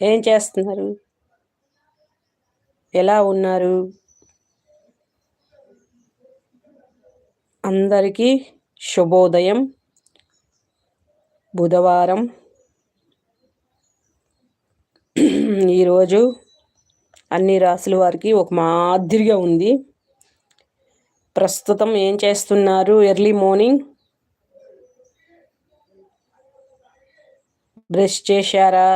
ఏం చేస్తున్నారు? ఎలా ఉన్నారు? అందరికీ శుభోదయం. బుధవారం ఈరోజు అన్ని రాసుల వారికి ఒక మాదిరిగా ఉంది. ప్రస్తుతం ఏం చేస్తున్నారు? ఎర్లీ మార్నింగ్ బ్రష్ చేశారా?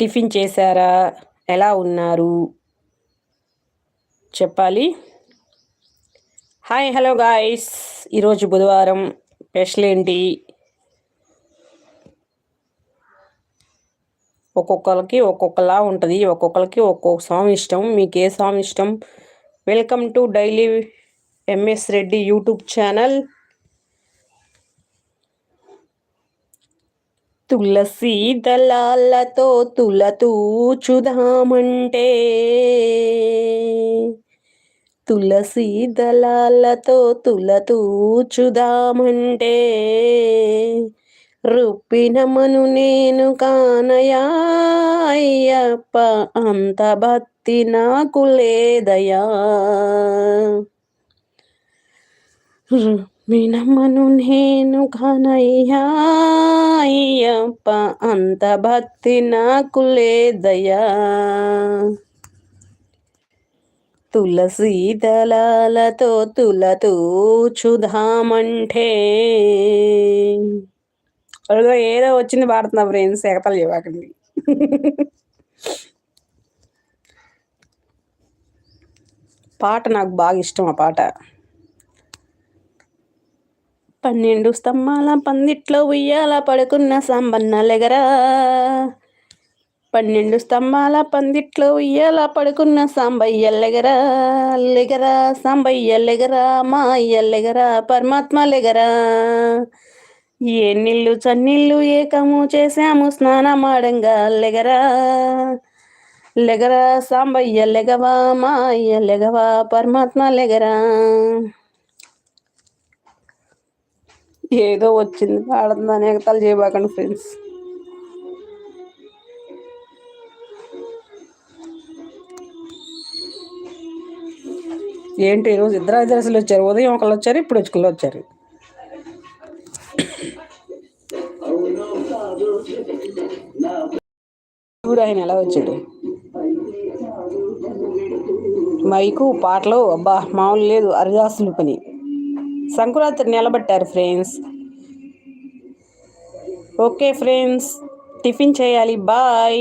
టిఫిన్ చేశారా? ఎలా ఉన్నారు? చెప్పాలి. Hi hello guys. ఈరోజు బుధవారం స్పెషల్ ఏంటి? ఒక్కొక్కరికి ఒక్కొక్కలా ఉంటుంది. ఒక్కొక్కరికి ఒక్కొక్క సాంగ్ ఇష్టం. మీకు ఏ సాంగ్ ఇష్టం? Welcome to daily MS Reddy YouTube channel. తులసి దళాలతో తులతూచుదామంటే. తులసి దళాలతో తులతూచుదామంటే. రుప్పినమను నేను కానయాయ్యప్ప అంత భక్తి నాకు లేదయా. రుప్పినమను నేను కానయ్యా అయ్యప్ప అంత భక్తి నాకు లేదయా తులసి దళాలతో తులతూచుదామంటే అడుగు ఏదో వచ్చింది పాడుతున్నా ఫ్రెండ్స్ ఎగతలు ఇవ్వకండి పాట నాకు బాగా ఇష్టం ఆ పాట. పన్నెండు స్తంభాల పందిట్లో ఉయ్యాల పడుకున్న సాంబన్న లెగరా. పన్నెండు స్తంభాల పందిట్లో ఉయ్యాల పడుకున్న సాంబయ్య లెగరా. లెగరా సాంబయ్య లెగరా మా అయ్య లెగరా పరమాత్మ లెగరా. ఏ నిల్లు చన్నిళ్ళు ఏకము చేశాము స్నానమాడంగా లెగరా. లెగరా సాంబయ్య లెగవా మా అయ్య లెగవా పరమాత్మ లెగరా. ఏదో వచ్చింది. పాడుతుందని ఎగతాలు చేయబాకండి ఫ్రెండ్స్. ఏంటి ఈరోజు ఇద్దరు అసలు వచ్చారు. ఉదయం ఒకళ్ళు వచ్చారు ఇప్పుడు వచ్చుకళ్ళు వచ్చారు. చూడు ఆయన ఎలా వచ్చాడు. మైకు పాటలు అబ్బా మామూలు లేదు అరిదాసులు పని. సంక్రాంతి నిలబట్టారు ఫ్రెండ్స్. ఓకే ఫ్రెండ్స్ టిఫిన్ చేయాలి. బాయ్.